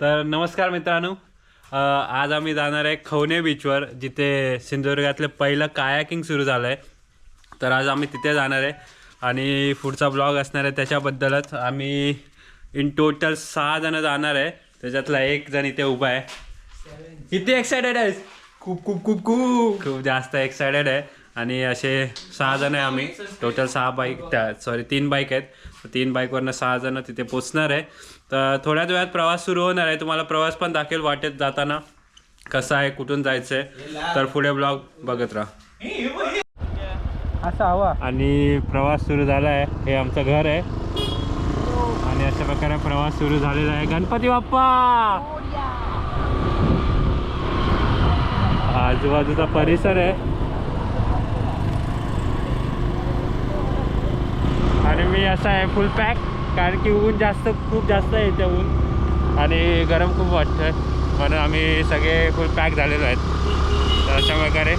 तर नमस्कार मित्रांनो. आज आम्ही जाणार आहे खवणे बीचवर जिथे सिंधुदुर्गातलं पहिलं कायाकिंग सुरू झालं आहे तर आज आम्ही तिथे जाणार आहे आणि पुढचा ब्लॉग असणार आहे त्याच्याबद्दलच. आम्ही इन टोटल सहा जण जाणार आहे. त्याच्यातला एक जण इथे उभा आहे. किती एक्सायटेड आहेस? खूप खूप खूप खूप. खूप जास्त एक्सायटेड आहे. आणि असे सहा जण आहे आम्ही. टोटल सहा बाईक त्या सॉरी तीन बाईक आहेत. तीन बाईकवरनं सहा जण तिथे पोचणार आहे. तर थोड्याच वेळात प्रवास सुरू होणार आहे. तुम्हाला प्रवास पण दाखवेल वाटेत जाताना. कसा आहे कुठून जायचं आहे तर पुढे ब्लॉग बघत राहा. असा हवा. आणि प्रवास सुरू झाला आहे हे आमचं घर आहे. आणि अशा प्रकारे प्रवास सुरू झालेला आहे. गणपती बाप्पा! आजूबाजूचा परिसर आहे. आणि मी असा आहे फुल पॅक कारण की ऊन जास्त खूप जास्त आहे त्या ऊन. आणि गरम खूप वाटतं म्हणून आम्ही सगळे फुल पॅक झालेलो आहेत. तर अशा प्रकारे.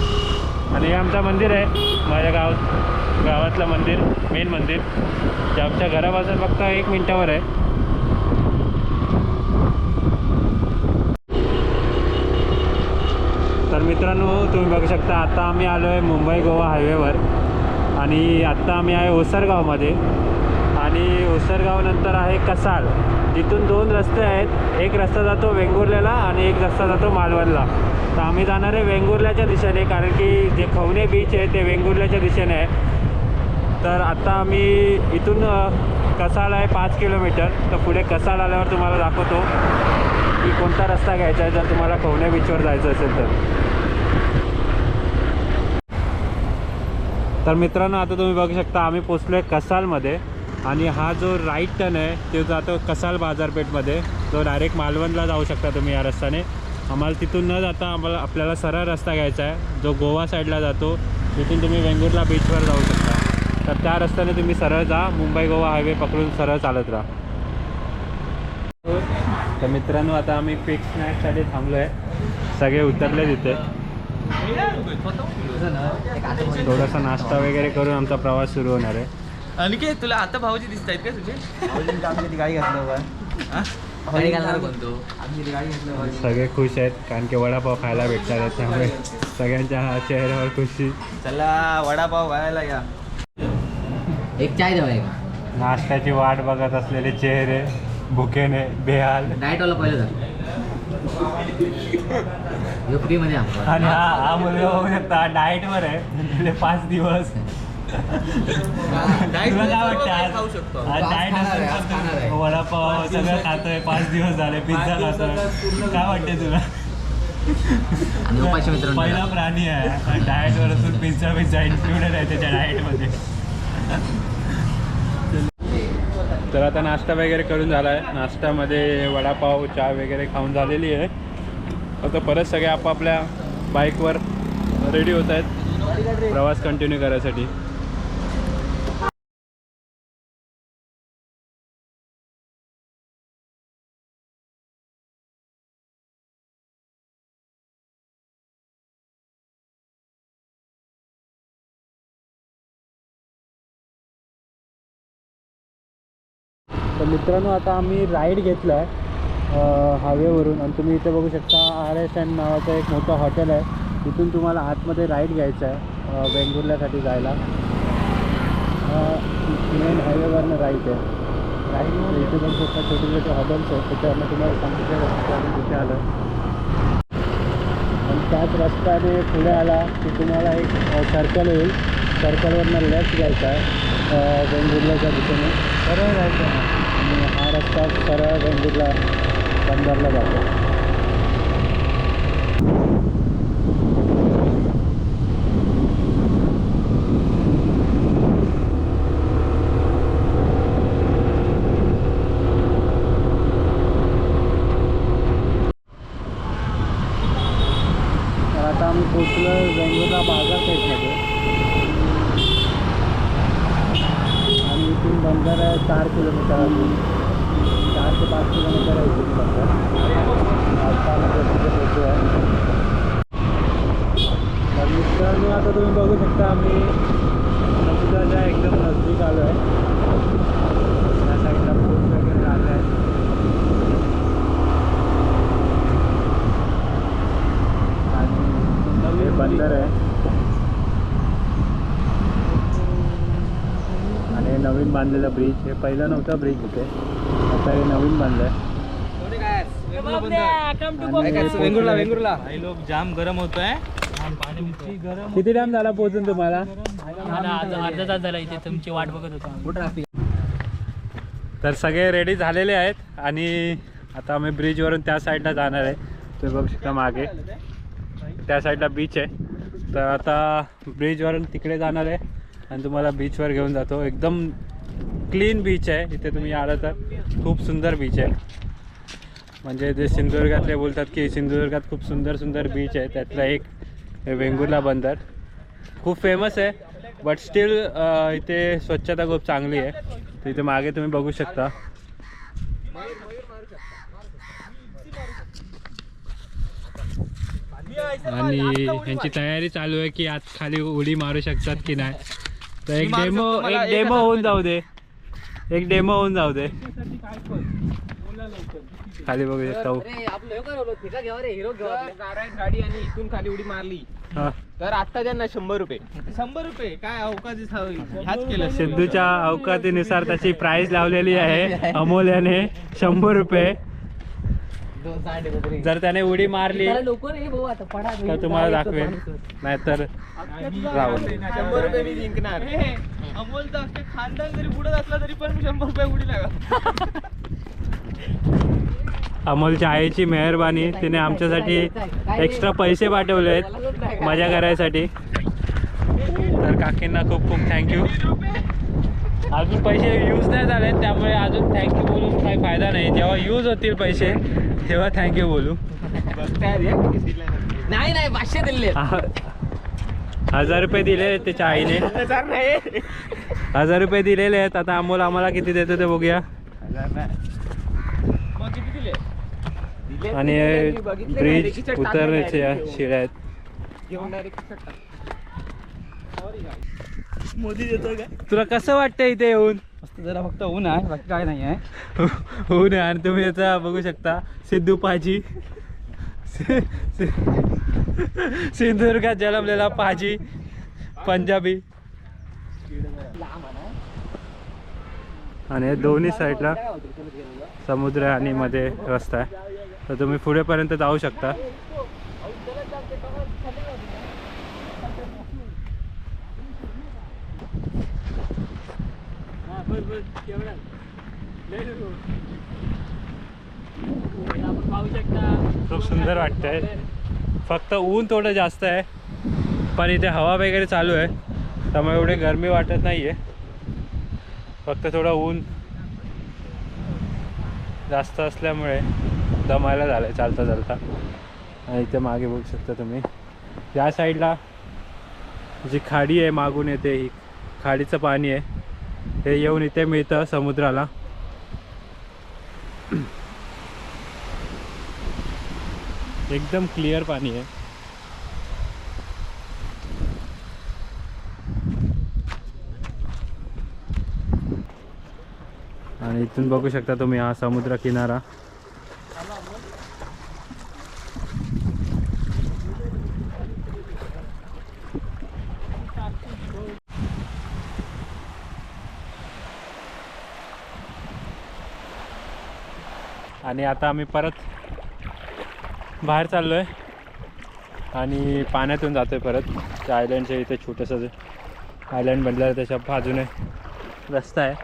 आणि हे आमचं मंदिर आहे. माझ्या गाव गावातलं मंदिर मेन मंदिर. जे आमच्या घरापासून फक्त एक मिनटावर आहे. तर मित्रांनो तुम्ही बघू शकता आता आम्ही आलो आहे मुंबई गोवा हायवेवर आणि आत्ता आम्ही आहे ओसरगावमध्ये. आणि उसरगावनंतर आहे कसाल. जिथून दोन रस्ते आहेत. एक रस्ता जातो वेंगुर्ल्याला आणि एक रस्ता जातो मालवणला. तर आम्ही जाणार आहे वेंगुर्ल्याच्या दिशेने कारण की जे खवणे बीच आहे ते वेंगुर्ल्याच्या दिशेने आहे. तर आत्ता आम्ही इथून कसाल आहे पाच किलोमीटर. तर पुढे कसाल आल्यावर तुम्हाला दाखवतो की कोणता रस्ता घ्यायचा आहे. जर तुम्हाला खवणे बीचवर जायचं असेल तर. तर मित्रांनो आता तुम्ही बघू शकता आम्ही पोचलो आहे कसालमध्ये. आणि हा जो राईट टर्न आहे तो जातो कसाल बाजारपेठमध्ये. तो डायरेक्ट मालवणला जाऊ शकता तुम्ही या रस्त्याने. आम्हाला तिथून न जाता आम्हाला आपल्याला सरळ रस्ता घ्यायचा आहे. जो गोवा साईडला जातो तिथून तुम्ही वेंगुर्ला बीचवर जाऊ शकता. तर त्या रस्त्याने तुम्ही सरळ जा. मुंबई गोवा हायवे पकडून सरळ चालत राहा. तर मित्रांनो आता आम्ही पिक स्नॅक्ससाठी थांबलो आहे सगळे उतरले तिथे थोडासा नाश्ता वगैरे करून आमचा प्रवास सुरू होणार आहे. आणि काय तुला आता भाऊजी दिसत आहेत का तुझे? गाडी घातलं कोणतो? घातलं सगळे खुश आहेत कारण की वडापाव खायला भेटणार आहेत त्यामुळे सगळ्यांच्या चेहऱ्यावर खुशी. चला वडापाव खायला या. एक चाय द्यावा एक. नाश्त्याची वाट बघत असलेले चेहरे भुकेने बेहाल. डाएट वाला पहिलं आमचा आणि हा हा मुलगा बघू शकता डाएटवर आहे. गेले पाच दिवस. तुला काय वाटतं आज? खाऊ शकतो. आज आज डाएट खाणार आहे, आज असेल खाणार तर आहे. वडापाव सगळं खातोय पाच दिवस झाले पिझ्झा खातोय. काय वाटते तुला? आणि उपाशी मित्रांनो पहिला प्राणी आहे. डाएटवर असून पिझ्झा पिझ्झा इन्क्लुडेड आहे त्याच्या डाएटमध्ये तर आता नाश्ता वगैरे करून झाला आहे नाश्त्यामध्ये वडापाव चहा वगैरे खाऊन झालेली आहे. आता परत सगळे आपापल्या बाईकवर रेडी होत आहेत. प्रवास कंटिन्यू करायसाठी. मित्रांनो आता आम्ही राईड घेतला आहे हायवेवरून आणि तुम्ही इथे बघू शकता आर एस एन नावाचं एक मोठं हॉटेल आहे. तिथून तुम्हाला आतमध्ये राईड घ्यायचं आहे अ, वेंगुर्ल्यासाठी जायला. मेन हायवेवरनं राईड आहे. राईड म्हणजे इथे बघू शकता छोटे छोटे हॉटेल्स आहेत. त्याच्यावरनं तुम्हाला सांगितलं तिथे आलं आणि त्याच रस्त्याने पुढे आला की तुम्हाला एक सर्कल येईल. सर्कलवरनं लेफ्ट घ्यायचा आहे अ, वेंगुर्ल्याच्या दिशेने. बरोबर जायचं आहे आणि हा रस्ता सरळ वेंगुर्ला बंदरला जातो तर आता आम्ही पोचलो वेंगुर्ला बाजारपेठमध्ये आणि इथून बंदर आहे चार किलोमीटर अजून चार ते पाच किलोमीटर आहे इथून बंदर आता आम्ही तिथे पोचलो आहे तर मित्रांनो आता तुम्ही बघू शकता आम्ही समुद्राच्या एकदम नजदीक आलो आहे त्या साईडला पूल वगैरे आले आहेत सुंदर आहे आणि नवीन बांधलेलं ब्रिज हे पहिलं नव्हतं ब्रिज इथे. आता हे नवीन बांधलंय. आणि वेंगुर्ला वेंगुर्ला काही लोक जाम गरम होतोय. किती टाइम झाला पोहोचून तुम्हाला? अर्धा तास झाला इथे तुमची वाट बघत होतो तर सगळे रेडी झालेले आहेत आणि आता आम्ही ब्रिजवरून त्या साईडला जाणार आहे. तुम्ही बघू शकता मागे. त्या साईडला बीच आहे. तर आता ब्रिजवरून तिकडे जाणार आहे आणि तुम्हाला बीचवर घेऊन जातो. एकदम क्लीन बीच आहे. इथे तुम्ही आलं तर खूप सुंदर बीच आहे. म्हणजे जे सिंधुदुर्गातले बोलतात की सिंधुदुर्गात खूप सुंदर सुंदर बीच आहे. त्यातलं एक वेंगुर्ला बंदर. खूप फेमस आहे बट स्टील इथे स्वच्छता खूप चांगली आहे. तर इथे मागे तुम्ही बघू शकता. आणि ह्यांची तयारी चालू आहे की आत खाली उडी मारू शकतात की नाही. तर एक डेमो एक एक डेमो होऊन जाऊ दे. एक डेमो होऊन जाऊ दे. खाली बघू शकता हिरो गाडी आणि इथून खाली उडी मारली. हा. तर आता त्यांना शंभर रुपये. शंभर रुपये? काय अवकाश ह्याच केलं. सिद्धूच्या अवकातीनुसार त्याची प्राइस लावलेली आहे. अमोल याने शंभर रुपये. जर त्याने उडी मारली लोक नाही भाऊ आता पडा तर तुम्हाला दाखवेल नाहीतर राहुल. शंभर रुपये मी जिंकणार. अमोलचा अख्खे खानदान जरी बुडत असला तरी पण मी शंभर रुपये उडी लागा. अमोलच्या आईची मेहरबानी. तिने आमच्यासाठी एक्स्ट्रा पैसे पाठवले आहेत. मजा करायसाठी. तर काकींना खूप खूप थँक्यू. अजून पैसे यूज नाही झाले त्यामुळे अजून थँक्यू बोलून काही फायदा नाही. जेव्हा यूज होतील पैसे तेव्हा थँक्यू बोलू. नाही नाही पाचशे दिले. हजार रुपये दिले त्याच्या आईने. हजार नाही. हजार रुपये दिलेले आहेत. आता अमोल आम्हाला किती देतो ते बघूया. आणि ब्रिज रेकीच्या उतरण्याचे टाकायला direct शिळ्या आहेत. मोदी देतो काय तुला कसं वाटतं इथे येऊन? मस्त जरा फक्त ऊन आहे बाकी काय नाही आहे हो ना आणि तुम्ही याचा बघू शकता सिद्धू पाजी सिंधुदुर्गात जन्मलेला पाजी पंजाबी. आणि दोन्ही साईडला समुद्र आहे आणि मध्ये रस्ता आहे. तर तुम्ही पुढेपर्यंत जाऊ शकता. खूप सुंदर वाटतंय. फक्त ऊन थोडं जास्त आहे पण इथे हवा वगैरे चालू आहे त्यामुळे एवढी गरमी वाटत नाही आहे फक्त थोडं ऊन जास्त असल्यामुळे दमायला झालं आहे चालता चालता. आणि इथे मागे बघू शकता तुम्ही. या साईडला जी खाडी आहे मागून येते ही खाडीचं पाणी आहे. हे येऊन इथे मिळतं समुद्राला. एकदम क्लिअर पाणी आहे. आणि इथून बघू शकता तुम्ही हा समुद्र किनारा. आणि आता आम्ही परत बाहेर चाललो आहे आणि पाण्यातून जातो आहे परत त्या आयलँडच्या इथे छोटंसं आयलँड बनलं आहे त्याच्या बाजूने रस्ता आहे.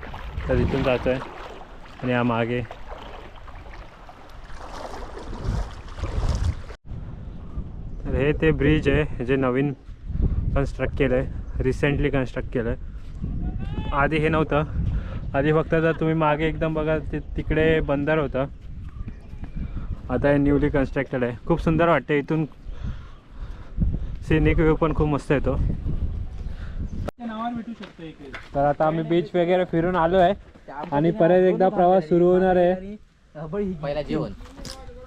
तर तिथून जातो आहे आणि हा मागे. तर हे ते ब्रिज आहे जे नवीन कन्स्ट्रक्ट केलं आहे रिसेंटली कन्स्ट्रक्ट केलं आहे आधी हे नव्हतं. आधी फक्त जर तुम्ही मागे एकदम बघा ते तिकडे बंदर होतं. आता हे न्यूली कन्स्ट्रक्टेड आहे. खूप सुंदर वाटते इथून सिनिक व्ह्यू पण खूप मस्त येतो. तर आता आम्ही बीच वगैरे फिरून आलो आहे. आणि परत एकदा प्रवास सुरू होणार आहे. पहिला जेवण.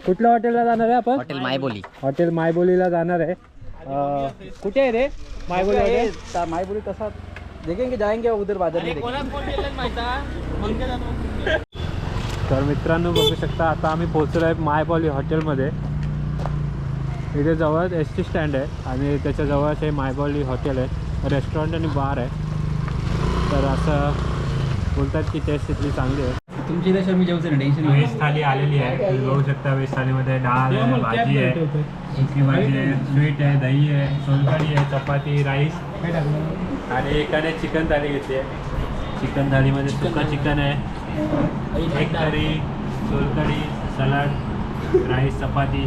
कुठल्या हॉटेलला जाणार आहे आपण? हॉटेल मायबोली. हॉटेल मायबोलीला जाणार आहे. कुठे आहे रे? मायबोली हॉटेल माई बोली तसा. देखेंगे जाएंगे उधर बाजार में तर मित्रांनो बघू शकता आता आम्ही पोहोचलो आहे मायबॉली हॉटेलमध्ये. इथे जवळच एस टी स्टँड आहे आणि त्याच्या जवळच हे मायबॉली हॉटेल आहे. रेस्टॉरंट आणि बार आहे. तर असं बोलतात की टेस्ट इथली चांगली आहे. तुमची मी जेवतो ना टेन्शन व्हेज थाली आलेली आहे. तुम्ही बघू शकता व्हेज थालीमध्ये डाळ आहे भाजी आहे सुकी भाजी आहे स्वीट आहे दही आहे सोलकढी आहे चपाती राईस. आणि एकाने चिकन थाली घेतली आहे. चिकन थालीमध्ये सुका चिकन आहे. एक करी सोलकढी सलाड राईस चपाती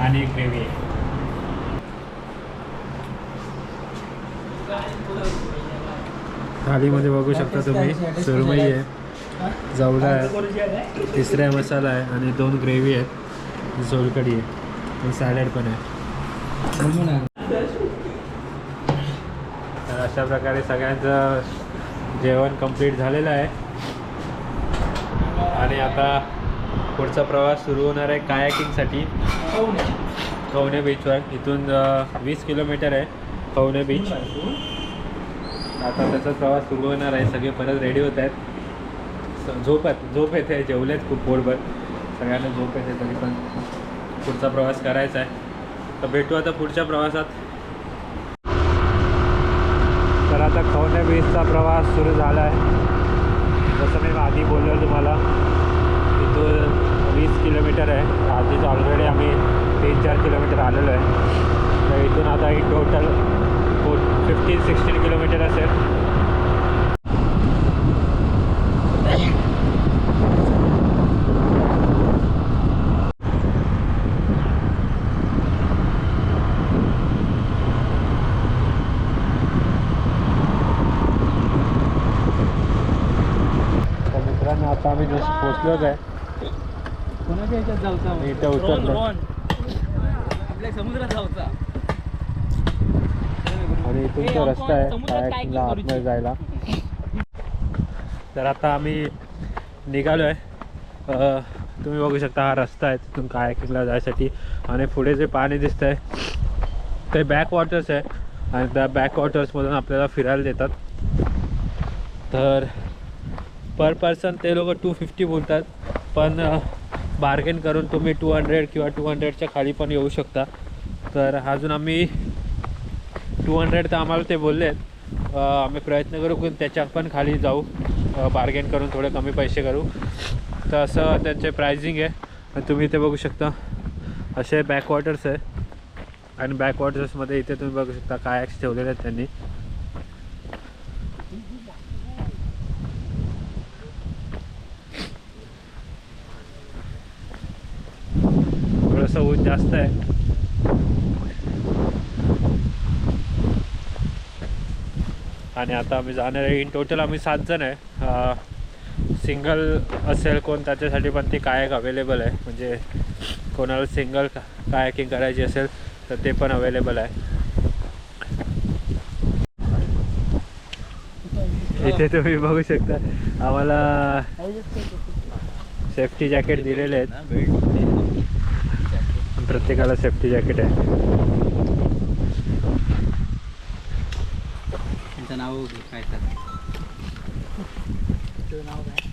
आणि ग्रेव्ही आहे. थालीमध्ये बघू शकता तुम्ही सुरमई आहे जवळा आहे तिसरा मसाला आहे आणि दोन ग्रेव्ही आहेत सोलकढी आहे आणि सॅलड पण आहे. तर अशा प्रकारे सगळ्यांचं जेवण कंप्लीट झालेलं आहे. आणि आता पुढचा प्रवास सुरू होणार आहे कायाकिंगसाठी. कवणे बीचवर इथून वीस किलोमीटर आहे कवणे बीच आता त्याचा प्रवास सुरू होणार आहे. सगळे परत रेडी होत आहेत. स- झोप आहेत. झोप येते. जेवलेत खूप पोटभर. सगळ्यांना झोप येते तरी पण पुढचा प्रवास करायचा आहे. तर भेटू आता पुढच्या प्रवासात. तर आता खवणे बीचचा प्रवास सुरू झाला आहे. जसं मी आधी बोललो तुम्हाला इथून वीस किलोमीटर आहे. आधीच ऑलरेडी आम्ही तीन चार किलोमीटर आलेलो आहे. तर इथून आता ही टोटल फिफ्टीन सिक्स्टीन किलोमीटर असेल तर मित्रांनो आता आम्ही जस्ट पोचलोच आहे. कोणाच्या ह्याच्यात जाऊचा आणि इथं उतरलो आपल्या समुद्रात जाऊचा. आणि इथून हे तो रस्ता आहे. समुद्रात काय कायाकिंगला करू आतमध्ये? जायला. तर आता आम्ही निघालो आहे तुम्ही बघू शकता हा रस्ता आहे तिथून कायाकिंगला जायसाठी. आणि पुढे जे पाणी दिसतं आहे ते बॅक वॉटर्स आहे. आणि त्या बॅक वॉटर्समधून आपल्याला फिरायला देतात. तर पर पर्सन ते लोक टू फिफ्टी बोलतात. पण बार्गेन करून तुम्ही टू हंड्रेड किंवा टू हंड्रेडच्या खाली पण येऊ शकता. तर अजून आम्ही टू हंड्रेड तर आम्हाला ते बोलले आहेत आम्ही प्रयत्न करू की त्याच्या पण खाली जाऊ. बार्गेन करून थोडे कमी पैसे करू. तर असं त्यांचे प्रायझिंग आहे. आणि तुम्ही इथे बघू शकता. असे बॅकवॉटर्स आहे. आणि बॅकवॉटर्समध्ये इथे तुम्ही बघू शकता कायक्स ठेवलेले आहेत त्यांनी थोडंसं ऊन जास्त आहे आणि आता आम्ही जाणार आहे. इन टोटल आम्ही सात जण आहे. सिंगल असेल कोण त्याच्यासाठी पण ती कायक अवेलेबल आहे. म्हणजे कोणाला सिंगल कायकिंग करायची असेल तर ते पण अवेलेबल आहे. इथे तुम्ही बघू शकता. आम्हाला सेफ्टी जॅकेट दिलेले आहेत. प्रत्येकाला सेफ्टी जॅकेट आहे. त्यांचं नाव काय तर? नाव काय?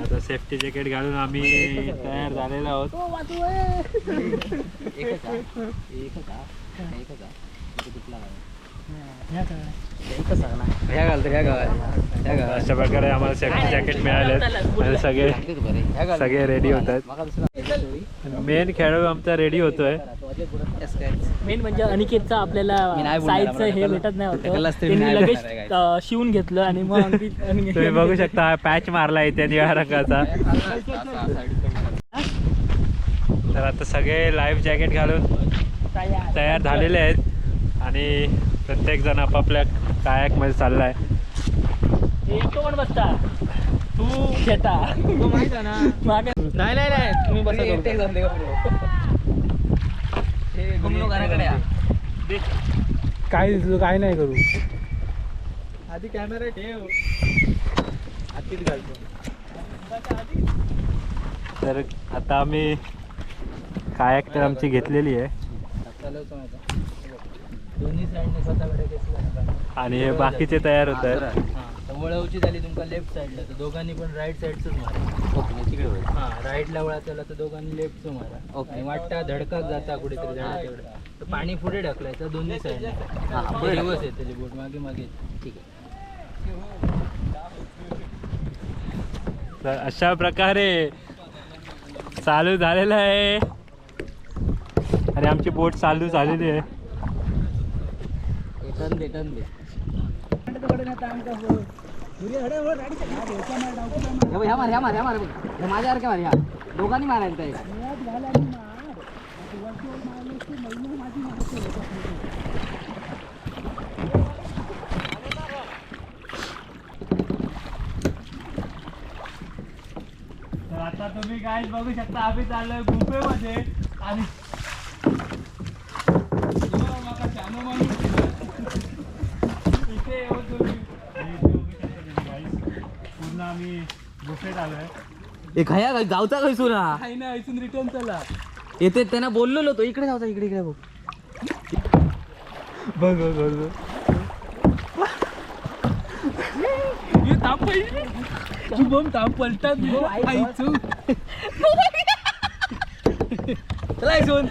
आता सेफ्टी जॅकेट घालून आम्ही तयार झालेलो आहोत. एकच हा? एकच कुठला ह्या गावाला ह्या गावाला. ह्या गावाला. अशा प्रकारे आम्हाला सेफ्टी जॅकेट मिळाले आणि सगळे सगळे रेडी होत आहेत मेन खेळाडू आमचा रेडी होतोय मेन म्हणजे अनिकेतचा आपल्याला मी साईजचं हे भेटत नाही होतं लगेच शिवून घेतलं आणि मग तुम्ही बघू शकता पॅच मारला इथे निळ्या रंगाचा तर आता सगळे लाईफ जॅकेट घालून तयार झालेले आहेत आणि प्रत्येक जण आपापल्या कायकमध्ये चाललाय. तो पण बसता तू घेता तो माहीत आहे ना. मागे नाही नाही नाही. तुम्ही बसा तुम्ही एकटे जाऊन दे का पुढं? घुमलो घराकडे या. काय काय नाही करू. आधी कॅमेरा ठेव. आधीच घालतो. तर आता आम्ही कायक तर आमची घेतलेली आहे. दोन्ही साईडने स्वतःकडे घेतलं आणि हे बाकीचे तयार होत आहेत हा, तर वळवची झाली तुमका लेफ्ट साईडला तर दोघांनी पण राईट साईडच मारा. ओके तिकडे होईल हा राईटला वळा त्याला तर दोघांनी लेफ्टच मारा. आणि वाटता धडकाक जाता कुठेतरी झाडा तेवढं तर पाणी पुढे ढकलायचं दोन्ही साईडला हा, पुढे दिवस येते बोट मागे मागे. ठीक आहे. तर अशा प्रकारे चालू झालेलं आहे. आणि आमची बोट चालू झालेली आहे. टन दे टन दे. ह्या मार ह्या मार ह्या मार माझ्यासारख्या मार ह्या. दोघांनी मारायचं आहे तर आता तुम्ही काय बघू शकता आम्ही चाललोय गुफेमध्ये आणि यो, माका शानो माणूस दिला. इथे येऊन तुम्ही- हे इथे बघू शकता तुम्ही guys. पूर्ण आम्ही गुफेत आलोय हे खया गावचा खय सुरा काही नाही इथून रिटर्न चला. येते त्यांना बोललेलो तो इकडे जाऊचा इकडे इकडे बघ. बघ बघ बघ बघ. हे ताप पाहिजे. शुभम आईचो चला इथून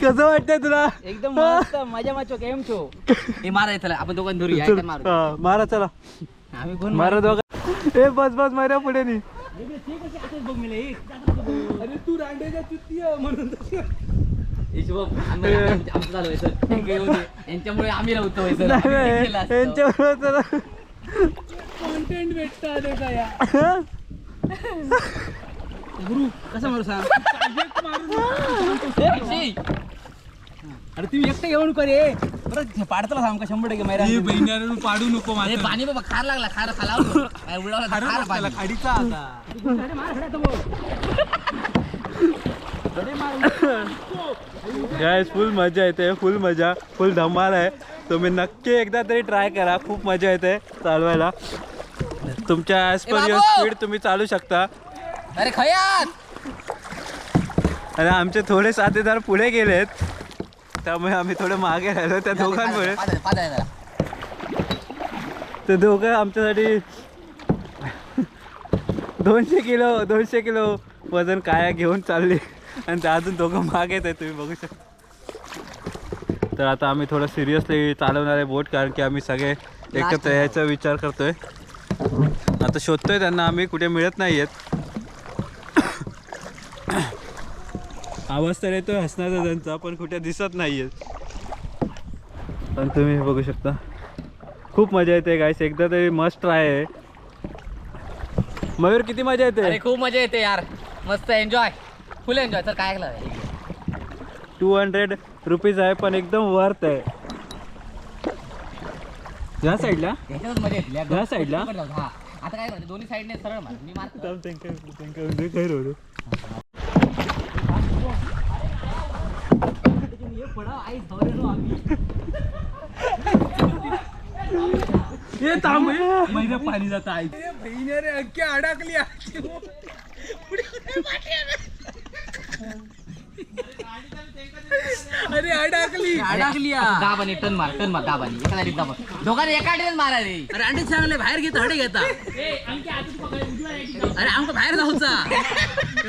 कसं वाटतंय तुला? एकदम मस्त मजा माचो केम छो. हे मारा चला आपण दोघांनी धरूया चल, काय मारू. हा, मारा चला. आम्ही कोण मारा दोघं. ए बस बस मारा पुढे नाही अरे तू रांडेच्या म्हणून हिशोब आम्ही आमचं सर. हे घेऊन. यांच्यामुळे आम्ही राहतो सर. यांच्याबरोबर कॉन्टेंट भेटतं अरे काय या गुरु कसं मारू सांग? अरे तुम्ही एकटे येऊन करे परत पाडताला सांग का शंभर टक्के मैरा बहिणी पाडू नको अरे पाणी बाबा खार लागला खार खाला उडवला खार. खाडीचा आता. गायस फुल मजा येते फुल मजा फुल धमाल आहे. तुम्ही नक्की एकदा तरी ट्राय करा खूप मजा येते चालवायला. तुमच्या ॲज पर युअर! स्पीड तुम्ही चालू शकता. अरे खयात! आणि आमचे थोडे साथीदार पुढे गेलेत. त्यामुळे आम्ही थोडे मागे राहिलो त्या दोघांमुळे. ते दोघं आमच्यासाठी दोनशे किलो दोनशे किलो वजन काया घेऊन चालली. आणि ते अजून दोघं मागे आहेत तुम्ही बघू शकता. तर आता आम्ही थोडं सिरियसली चालवणार आहे बोट कारण की आम्ही सगळे एकत्र यायचा विचार करतोय. आता शोधतोय त्यांना आम्ही कुठे मिळत नाही आहेत आवाज तर येतोय हसण्याचा त्यांचा पण कुठे दिसत नाही आहेत पण तुम्ही बघू शकता. खूप मजा येते गायस एकदा तरी मस्ट ट्राय आहे. मयूर किती मजा येते? अरे खूप मजा येते यार. मस्त एन्जॉय फुल एन्जॉय तर काय ऐकलं? टू हंड्रेड रुपीज आहे पण एकदम वर्थ आहे. या साईडला? याच्यातच मजा येते या या साईडला. हा. आता काय करायचं दोन्ही साईडने सरळ मार. मी मारतो. हे थांब महिना पाणी जात आहे बहिणी अरे अख्खी अडकली अरे अडकली. अडकली दाबाने टन मार टन मार दाबाने एका साईड दाबा दोघांनी एका ठिकाणी मारा रे अरे अंडे चांगले बाहेर घेत. हडे घेता अरे आमका बाहेर जाऊचा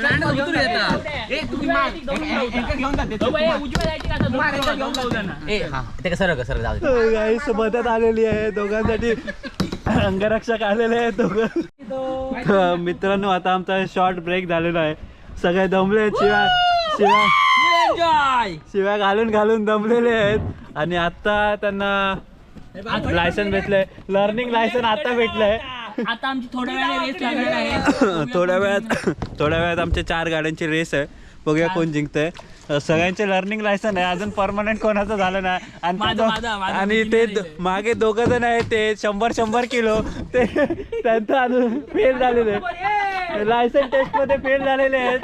अंडे उतरू येता. ए तुम्ही मार. एका घेऊन जाते ए हा ते जाऊ. गाईस मदत आलेली आहे. दोघांसाठी अंगरक्षक आलेले आहेत दोघं. तर मित्रांनो आता आमचा शॉर्ट ब्रेक झालेला आहे. सगळे दमले आहेत शिवाय शिवाय एन्जॉय शिव्या घालून घालून दमलेले आहेत. आणि आता त्यांना लायसन भेटलंय. लर्निंग लायसन आता भेटलंय. आता आमची थोड्या वेळाने रेस लागणार आहे. थोड्या वेळात थोड्या वेळात आमच्या चार गाड्यांची रेस आहे. बघूया कोण जिंकतंय. सगळ्यांचे लर्निंग लायसन आहे. अजून परमनंट कोणाचं झालं नाही. आणि आणि ते मागे दोघ जण आहेत ते शंभर शंभर किलो. ते त्यांचं अजून फेल झालेले लायसन टेस्टमध्ये फेल झालेले आहेत.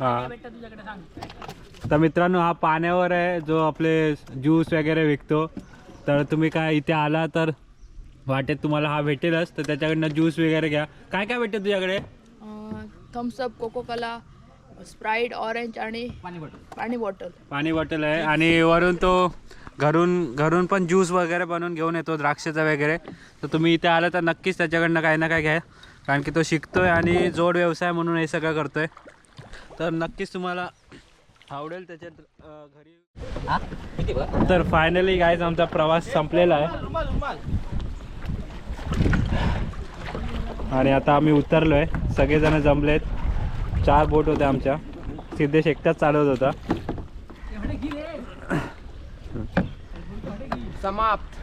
हा. भेटतं तुझ्याकडे सांग तर मित्रांनो हा पाण्यावर आहे जो आपले ज्यूस वगैरे विकतो. तर तुम्ही काय इथे आला तर वाटेत तुम्हाला हा भेटेलच. तर त्याच्याकडनं ज्यूस वगैरे घ्या. काय काय भेटेल तुझ्याकडे? Thums Up Coca Cola Sprite orange आणि पाणी बॉटल पाणी बॉटल आहे. आणि वरून तो घरून घरून पण ज्यूस वगैरे बनवून घेऊन येतो द्राक्षाचा वगैरे. तर तुम्ही इथे आलं तर नक्कीच त्याच्याकडनं काही ना काही घ्या. कारण की तो शिकतोय आणि जोड व्यवसाय म्हणून हे सगळं करतोय. तर नक्कीच तुम्हाला आवडेल त्याच्यात घरी. तर फायनली गायच आमचा प्रवास संपलेला आहे. आणि आता आम्ही उतरलोय. सगळेजण जमलेत. चार बोट होत्या आमच्या. सिद्धेश एकटाच चालवत होता. समाप्त.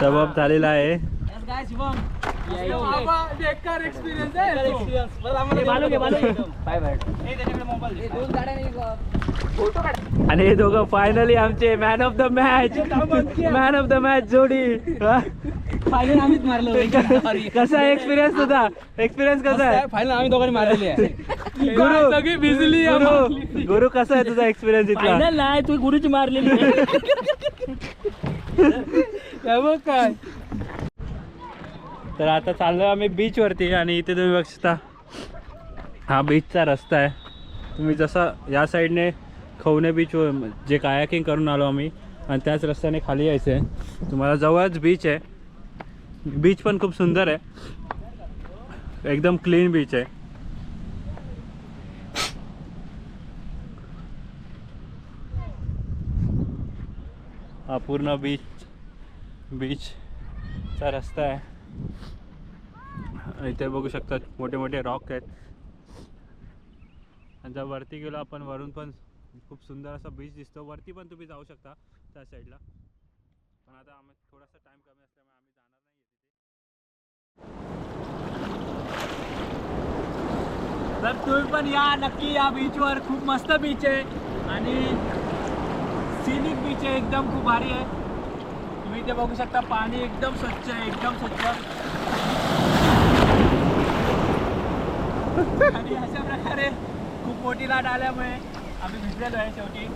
सबब झालेला आहे. बेकार एक्सपिरियन्स आणि हे दोघं फायनली आमचे man of the match man of the match जोडी? फायनल आम्हीच मारलो. कसा एक्सपिरियन्स तुझा एक्सपिरियन्स कसा आहे? फायनल आम्ही दोघांनी मारलेली आहे. गुरु सगळी भिजली गुरु कसा आहे तुझा एक्सपिरियन्स इथला? फायनल नाही तू गुरुची मारलेली काय? तर आता चाललो आम्ही बीच वरती आणि इथे तुम्ही बघता हा बीचचा रस्ता आहे. तुम्ही जसा या साईडने खवणे बीच जे कायाकिंग करून आलो आम्ही आणि त्याच रस्त्याने खाली यायचं आहे तुम्हाला जवळच बीच आहे. बीच पण खूप सुंदर आहे. एकदम क्लीन बीच आहे. पूर्ण बीच बीचचा रस्ता आहे. इथे बघू शकता मोठे मोठे रॉक आहेत. आणि जर वरती गेलो आपण वरून पण खूप सुंदर असा बीच दिसतो. वरती पण तुम्ही जाऊ शकता त्या साईडला पण आता आम्ही थोडासा टाईम कमी असल्यामुळे आम्ही जाणार नाही तर तुम्ही पण या नक्की या बीचवर खूप मस्त बीच आहे. आणि सिनिक बीच आहे एकदम खूप भारी आहे तुम्ही इथे बघू शकता पाणी एकदम स्वच्छ आहे एकदम स्वच्छ आणि अशा प्रकारे खूप मोठी लाट आल्यामुळे आम्ही भिजलेलो आहे शेवटी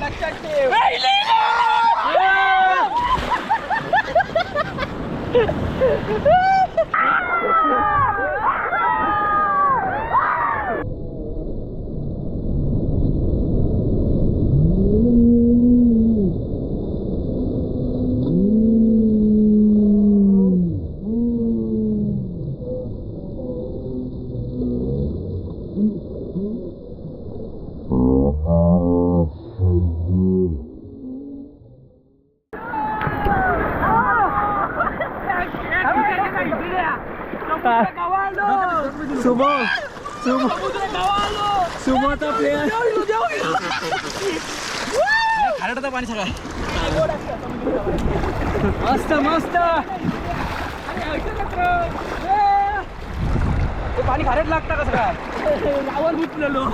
लक्षात ठेव Ah! प्लेअर खारटतं पाणी सगळं मस्त मस्त. ते पाणी खारट लागतं का सगळं? गावात गुंतलेलो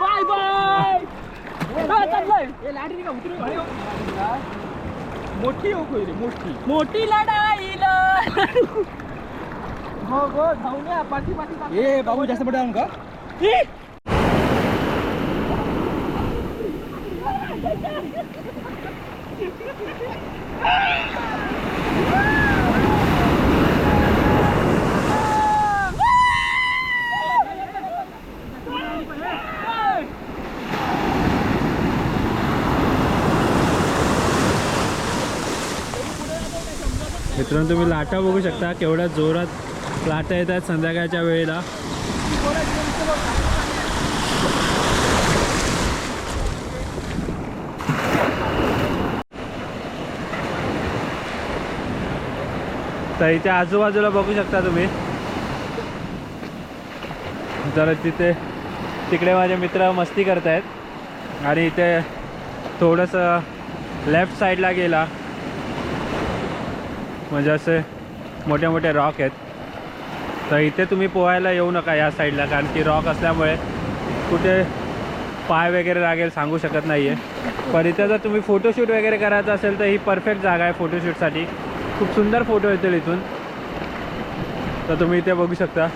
बाय बाय. लाडी का. मोठी हो रे मोठी. मोठी लढाई हो गो धावूया पाठी पाठी ए बाबू जास्त पडा का? मित्रांनो तुम्ही लाटा बघू शकता केवढ्या जोरात लाटा येतात संध्याकाळच्या वेळेला. तर इथे आजूबाजूला बघू शकता तुम्ही. जरा तिथे तिकडे माझे मित्र मस्ती करतायत. आणि इथे थोडंसं लेफ्ट साईडला गेला. म्हणजे असे मोठे मोठे रॉक आहेत. तर इथे तुम्ही पोहायला येऊ नका या साईडला कारण की रॉक असल्यामुळे कुठे पाय वगैरे लागेल सांगू शकत नाही आहे पण इथे जर तुम्ही फोटोशूट वगैरे करायचं असेल तर ही परफेक्ट जागा आहे फोटोशूटसाठी खूप सुंदर फोटो येतील इथून. तर तुम्ही इथे बघू शकता.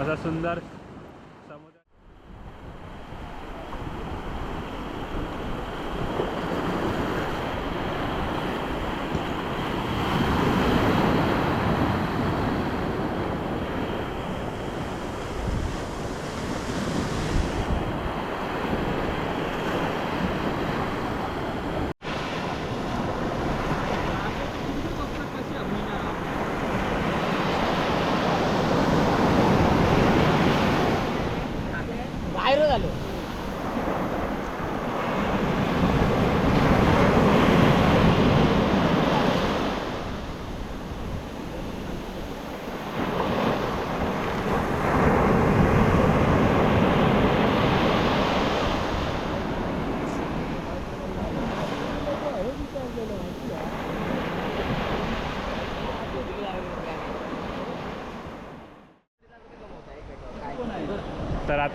असा सुंदर समुद्र बाहेर झालो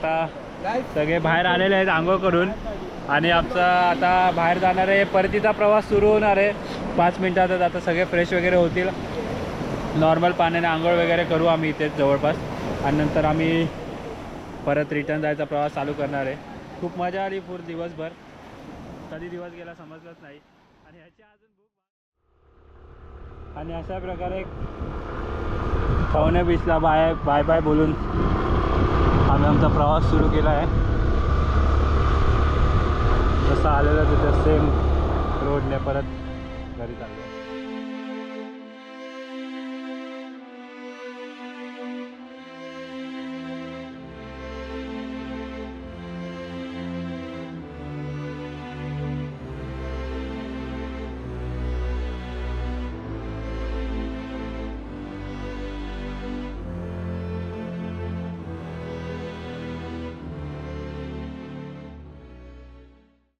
आता सगळे बाहेर आलेले आहेत आंघोळ करून आणि आमचा आता बाहेर जाणार आहे परतीचा प्रवास सुरू होणार आहे. पाच मिनटातच आता सगळे फ्रेश वगैरे होतील. नॉर्मल पाण्याने आंघोळ वगैरे करू आम्ही इथेच जवळपास. आणि नंतर आम्ही परत रिटर्न जायचा प्रवास चालू करणार आहे. खूप मजा आली पूर्ण दिवसभर. कधी दिवस गेला समजलंच नाही. आणि ह्याची अजून आणि अशा प्रकारे खवणे बीचला बाय बाय बाय बोलून आम्ही आमचा प्रवास सुरू केला आहे. जसं आलेलं तिथं सेम रोडने परत घरी चाललो